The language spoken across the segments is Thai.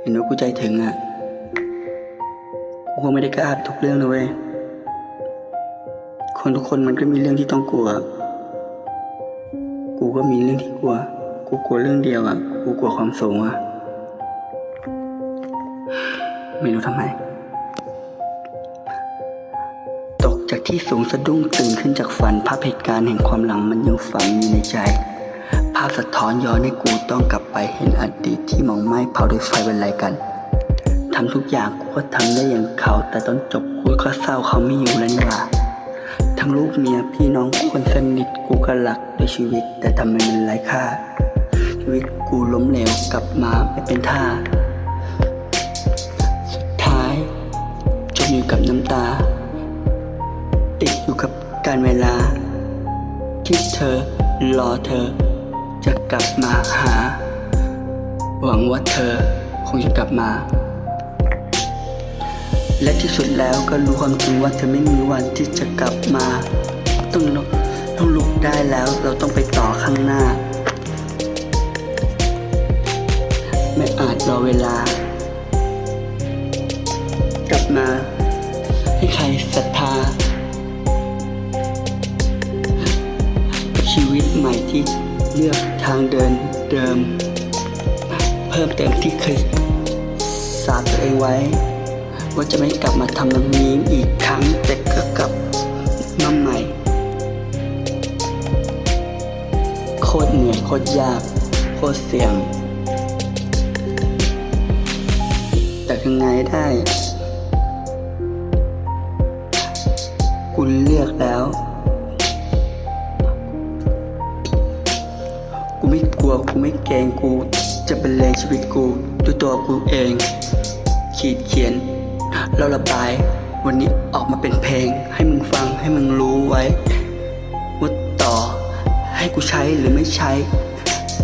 เห็นว่ากูใจถึงอะกูคงไม่ได้กล้าทุกเรื่องนะเว้ย คนทุกคนมันก็มีเรื่องที่ต้องกลัว กูก็มีเรื่องที่กลัว กูกลัวเรื่องเดียวอะ กูกลัวความสูงอะ ไม่รู้ทำไม ตกจากที่สูงสะดุ้งตื่นขึ้นจากฝันภาพเหตุการณ์แห่งความหลังมันยังฝังอยู่ในใจาพสะท้อนย้อนให้กูต้องกลับไปเห็นอดีตที่มองไหม้เผาด้วยไฟเป็นไรกันทำทุกอย่างกูก็ทำได้อย่างเขา แต่ตอนจบกูก็เศร้าเขาไม่อยู่แล้วนี่หว่าทั้งลูกเมียพี่น้องคนสนิทกูก็รักด้วยชีวิต แต่ทำไมมันไร้ค่า ชีวิตกูล้มเหลวกลับมาไม่เป็นท่า สุดท้ายจมอยู่กับน้ำตา ติดอยู่กับการเวลา ที่เธอรอเธอ จะกลับมาหา หวังว่าเธอคงจะกลับมา และที่สุดแล้วก็รู้ความจริงว่าเธอไม่มีวันที่จะกลับมา ต้องลุกต้องลุกได้แล้วเราต้องไปต่อข้างหน้า ไม่อาจรอเวลา กลับมาให้ใครศรัทธาชีวิตใหม่ที่ เลือกทางเดินเดิม เพิ่มเติมที่เคยสาตัวเองไว้ ว่าจะไม่กลับมาทำแบบนี้อีกครั้งแต่ก็กลับมาใหม่ โคตรเหนื่อยโคตรยาก โคตรเสี่ยง แต่ยังไงได้กูเลือกแล้ว วกูไม่เกรงกู จะเป็นเลงชีวิตกูด้วยตัวกูเอง ขีดเขียนแล้วระบาย วันนี้ออกมาเป็นเพลง ให้มึงฟังให้มึงรู้ไว้ว่าต่อ ให้กูใช้หรือไม่ใช้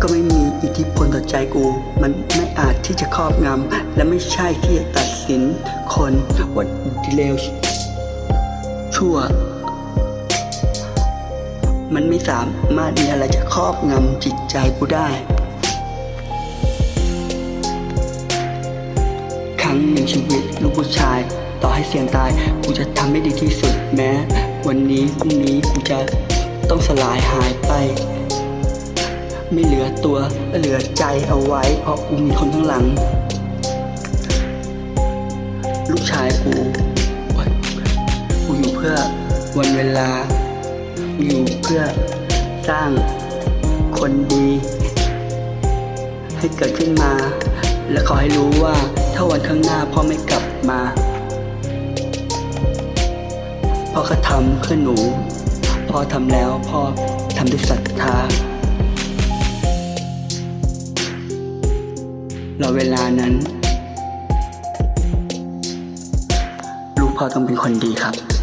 ก็ไม่มีอิทธิพลต่อใจกู มันไม่อาจที่จะครอบงำและไม่ใช่ที่จะตัดสินคนว่าดีเลวชั่ว มันไม่สามารถมีอะไรจะครอบงำจิตใจกูได้ ครั้งหนึ่งชีวิตลูกผู้ชาย ต่อให้เสี่ยงตาย กูจะทำให้ดีที่สุดแม้ วันนี้พรุ่งนี้กูจะต้องสลายหายไป ไม่เหลือตัวและเหลือใจเอาไว้ เพราะกูมีคนข้างหลัง ลูกชายกูกูอยู่เพื่อวันเวลา อยู่เพื่อสร้างคนดี ให้เกิดขึ้นมา และขอให้รู้ว่าถ้าวันข้างหน้าพ่อไม่กลับมาพ่อก็ทำเพื่อหนู พ่อทำแล้วพ่อทำด้วยศรัทธาราเวลานั้น ลูกพ่อต้องเป็นคนดีครับ